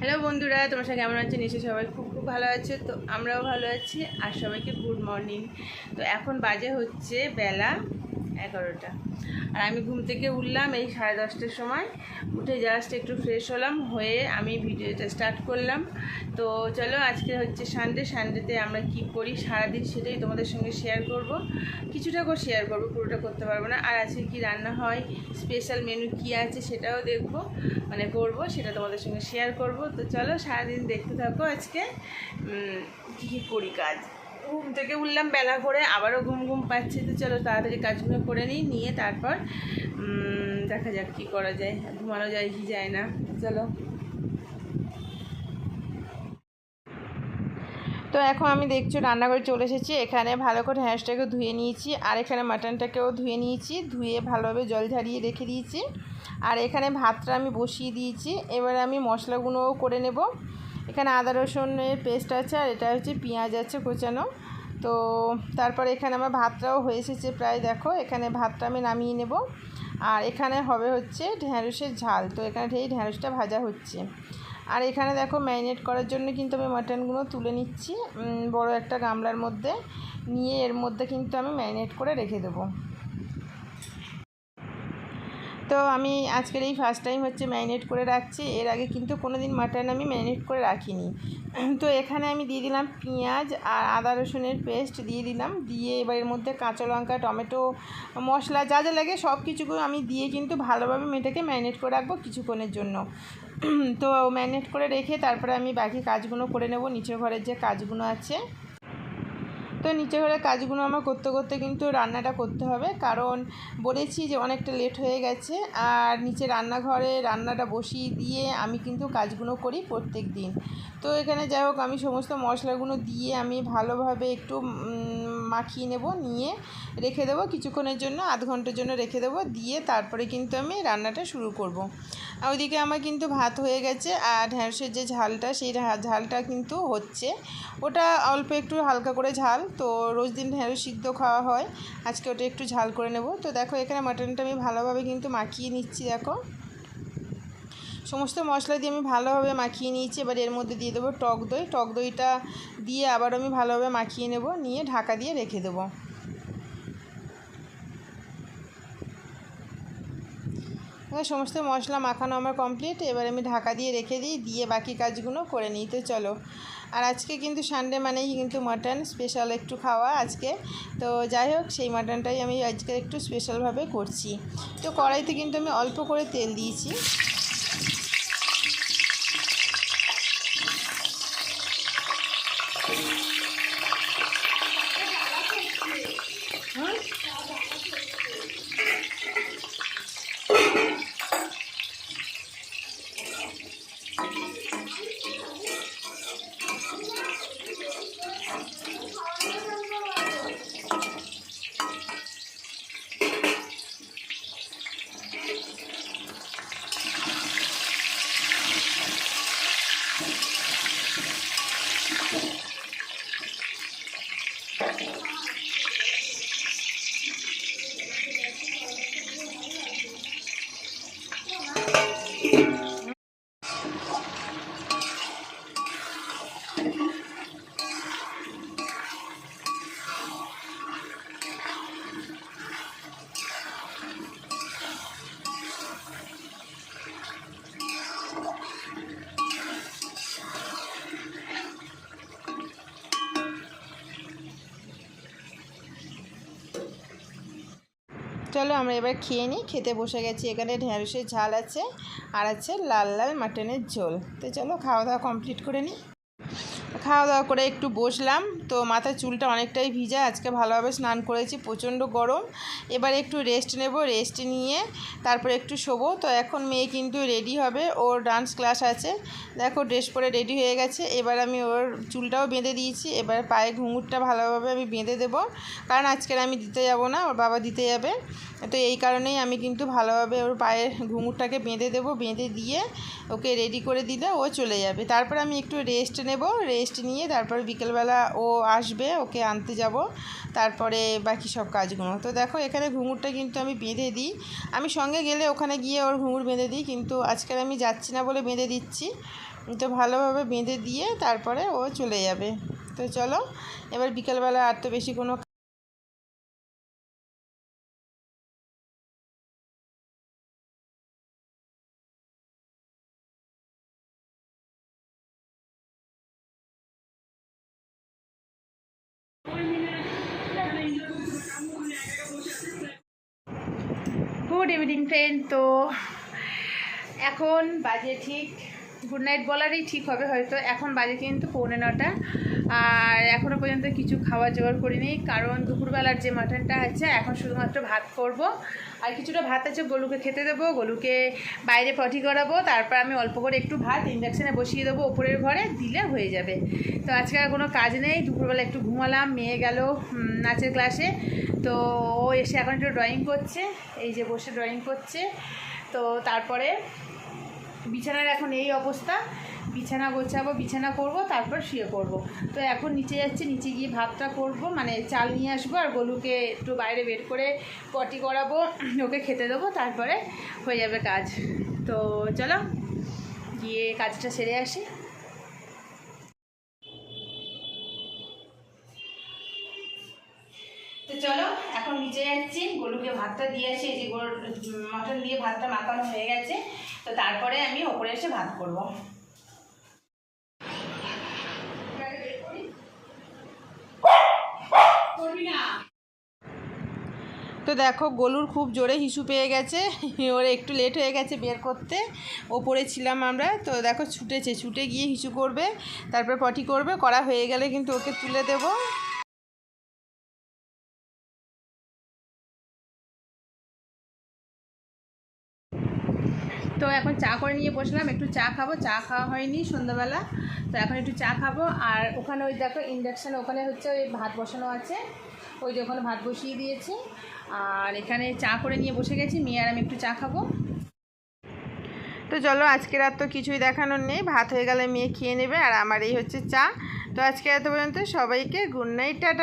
Hello বন্ধুরা, তোমার সঙ্গে কেমন আছো? নিশ্চয় সবাই খুব খুব ভালো আছে। তো আমরাও ভালো আছি আর সবাইকে গুড মর্নিং তো এখন বাজে হচ্ছে বেলা এগারোটা। আর আমি ঘুম থেকে উঠলাম এই সাড়ে দশটার সময়। উঠে জাস্ট একটু ফ্রেশ হলাম, হয়ে আমি ভিডিওটা স্টার্ট করলাম। তো চলো আজকে হচ্ছে সানডে সানডেতে আমরা কি করি সারাদিন সেটাই তোমাদের সঙ্গে শেয়ার করব। কিছুটা করে শেয়ার করব, পুরোটা করতে পারব না। আর আজকে কি রান্না হয় স্পেশাল মেনু কি আছে সেটাও দেখব মানে করব, সেটা তোমাদের সঙ্গে শেয়ার করব। তো চলো সারাদিন দেখতে থাকো আজকে কী কী করি কাজ। ঘুম থেকে উঠলাম বেলা করে আবারও ঘুম ঘুম পাচ্ছি তো চলো তাড়াতাড়ি কাজগুলো করে নিই, নিয়ে তারপর দেখা যাক কী করা যায়। ঘুমানো যায় কি যায় না। চলো। তো এখন আমি দেখছ রান্নাঘরে চলে এসেছি, এখানে ভালো করে হ্যাঁসটাকে ধুয়ে নিয়েছি, আর এখানে মাটনটাকেও ধুয়ে নিয়েছি, ধুয়ে ভালোভাবে জল ঝারিয়ে রেখে দিয়েছি। আর এখানে ভাতটা আমি বসিয়ে দিয়েছি, এবারে আমি মশলাগুলোও করে নেব। এখানে আদা রসুনের পেস্ট আছে আর এটা হচ্ছে পেঁয়াজ আছে কোচানো। তো তারপর এখানে আমার ভাতটাও হয়ে এসেছে প্রায় দেখো, এখানে ভাতটা আমি নামিয়ে নেব। আর এখানে হবে হচ্ছে ঢ্যাঁড়সের ঝাল, তো এখানে এই ঢ্যাঁড়সটা ভাজা হচ্ছে। আর এখানে দেখো ম্যারিনেট করার জন্য কিন্তু আমি মাটনগুলো তুলে নিচ্ছি বড় একটা গামলার মধ্যে। নিয়ে এর মধ্যে কিন্তু আমি ম্যারিনেট করে রেখে দেবো। তো আমি আজকের এই ফার্স্ট টাইম হচ্ছে ম্যারিনেট করে রাখছি। এর আগে কিন্তু কোনো দিন মাটন আমি ম্যারিনেট করে রাখিনি। তো এখানে আমি দিয়ে দিলাম পেঁয়াজ আর আদা রসুনের পেস্ট দিয়ে দিলাম। দিয়ে এবার এর মধ্যে কাঁচা লঙ্কা, টমেটো, মশলা যা যা লাগে সব কিছুগুলো আমি দিয়ে কিন্তু ভালোভাবে মেয়েটাকে ম্যারিনেট করে রাখব কিছুক্ষণের জন্য। তো ম্যারিনেট করে রেখে তারপরে আমি বাকি কাজগুলো করে নেব। নিচের ঘরের যে কাজগুলো আছে তো নিচে ঘরের কাজগুলো আমার করতে করতে কিন্তু রান্নাটা করতে হবে। কারণ বলেছি যে অনেকটা লেট হয়ে গেছে। আর নিচে রান্নাঘরে রান্নাটা বসিয়ে দিয়ে আমি কিন্তু কাজগুলো করি প্রত্যেক দিন। তো এখানে যাই হোক, আমি সমস্ত মশলাগুলো দিয়ে আমি ভালোভাবে একটু মাখিয়ে নেব, নিয়ে রেখে দেবো। কিছুক্ষণের জন্য, আধ ঘণ্টার জন্য রেখে দেবো। দিয়ে তারপরে কিন্তু আমি রান্নাটা শুরু করব। আর ওইদিকে আমার কিন্তু ভাত হয়ে গেছে আর ঢ্যাঁড়সের যে ঝালটা, সেই ঝালটা কিন্তু হচ্ছে। ওটা অল্প একটু হালকা করে ঝাল, তো রোজ দিন ঢেঁড়স সিদ্ধ খাওয়া হয়। আজকে ওটা একটু ঝাল করে নেব। তো দেখো এখানে মাটনটা আমি ভালোভাবে কিন্তু মাখিয়ে নিচ্ছি, দেখো। সমস্ত মশলা দিয়ে আমি ভালোভাবে মাখিয়ে নিয়েছি। এবার এর মধ্যে দিয়ে দেবো টক দই। টক দইটা দিয়ে আবার আমি ভালোভাবে মাখিয়ে নেব, নিয়ে ঢাকা দিয়ে রেখে দেবো। সমস্ত মশলা মাখানো আমার কমপ্লিট এবার আমি ঢাকা দিয়ে রেখে দিই, দিয়ে বাকি কাজগুলো করে নিই। তো চলো। আর আজকে কিন্তু সানডে মানেই কিন্তু মাটন স্পেশাল একটু খাওয়া আজকে। তো যাই হোক, সেই মাটনটাই আমি আজকে একটু স্পেশালভাবে করছি। তো কড়াইতে কিন্তু আমি অল্প করে তেল দিয়েছি। চলো আমরা এবার খেয়ে নিই। খেতে বসে গেছি। এখানে ঢেঁড়সের ঝাল আছে আর আছে লাল লাল মাটনের ঝোল। তো চলো খাওয়া দাওয়া কমপ্লিট করে নিই। খাওয়া দাওয়া করে একটু বসলাম। তো মাথার চুলটা অনেকটাই ভিজা, আজকে ভালোভাবে স্নান করেছি, প্রচণ্ড গরম। এবার একটু রেস্ট নেব রেস্ট নিয়ে তারপর একটু শোবো। তো এখন মেয়ে কিন্তু রেডি হবে, ওর ডান্স ক্লাস আছে। দেখো ড্রেস পরে রেডি হয়ে গেছে, এবার আমি ওর চুলটাও বেঁধে দিয়েছি। এবার পায়ে ঘুঙুরটা ভালোভাবে আমি বেঁধে দেবো। কারণ আজকের আমি দিতে যাব না, ওর বাবা দিতে যাবে। তো এই কারণেই আমি কিন্তু ভালোভাবে ওর পায়ের ঘুঙুরটাকে বেঁধে দেবো, বেঁধে দিয়ে ওকে রেডি করে দিলে ও চলে যাবে। তারপর আমি একটু রেস্ট নেব রেস্ট নিয়ে তারপরে বিকেলবেলা ও আসবে, ওকে আনতে যাব। তারপরে বাকি সব কাজগুলো। তো দেখো, এখানে ঘুঙুরটা কিন্তু আমি বেঁধে দিই। আমি সঙ্গে গেলে ওখানে গিয়ে ওর ঘুঙুর বেঁধে দিই, কিন্তু আজকাল আমি যাচ্ছি না বলে বেঁধে দিচ্ছি। তো ভালোভাবে বেঁধে দিয়ে তারপরে ও চলে যাবে। তো চলো, এবার বিকেলবেলা আর তো বেশি কোনো গুড ইভিনিং ফ্রেন্ড তো এখন বাজে ঠিক গুড নাইট বলারই ঠিক হবে, হয়তো এখন বাজে কিন্তু পৌনে নটা। আর এখনও পর্যন্ত কিছু খাওয়া জোগাড় করিনি, কারণ দুপুরবেলার যে মাটনটা আছে, এখন শুধুমাত্র ভাত করব। আর কিছুটা ভাত আছে, গলুকে খেতে দেবো, গলুকে বাইরে পটি করাবো, তারপর আমি অল্প করে একটু ভাত ইন্ডাকশানে বসিয়ে দেবো ওপরের ঘরে, দিলে হয়ে যাবে। তো আজকে আর কোনো কাজ নেই, দুপুরবেলা একটু ঘুমালাম, মেয়ে গেল নাচের ক্লাসে তো ও এসে এখন একটু ড্রয়িং করছে, এই যে বসে ড্রয়িং করছে। তো তারপরে বিছানার এখন এই অবস্থা। বিছানা গোছাবো, বিছানা করব, তারপর শুয়ে পড়ব। তো এখন নিচে যাচ্ছি, নিচে গিয়ে ভাতটা করব মানে চাল নিয়ে আসব আর গলুকে একটু বাইরে বের করে পটি করাবো, ওকে খেতে দেবো, তারপরে হয়ে যাবে কাজ। তো চলো, গিয়ে কাজটা সেরে আসি। তো চলো, এখন নিচে যাচ্ছি গরুকে ভাতটা দিয়ে আসি, এই যে দিয়ে ভাতটা মাখানো হয়ে গেছে। তো তারপরে আমি ওপরে এসে ভাত করব। তো দেখো, গলুর খুব জোরে হিসু পেয়ে গেছে। ওর একটু লেট হয়ে গেছে বের করতে। ওপরে ছিলাম আমরা। তো দেখো, ছুটেছে। ছুটে গিয়ে হিসু করবে, তারপর পটি করবে। করা হয়ে গেলে কিন্তু ওকে তুলে দেবো। তো এখন চা করে নিয়ে বসলাম, একটু চা খাব। চা খাওয়া হয়নি সন্ধ্যাবেলা, তো এখন একটু চা খাব। আর ওখানে ওই দেখো ইন্ডাকশান ওখানে হচ্ছে ওই ভাত বসানো আছে। ওই যে ওখানে ভাত বসিয়ে দিয়েছে। আর এখানে চা করে নিয়ে বসে গেছি, মেয়ে আর আমি একটু চা খাব। তো চলো, আজকের রাত তো কিছুই দেখানোর নেই। ভাত হয়ে গেলে মেয়ে খেয়ে নেবে, আর আমার এই হচ্ছে চা। তো আজকে এত পর্যন্ত সবাইকে গুড নাইট টাটা।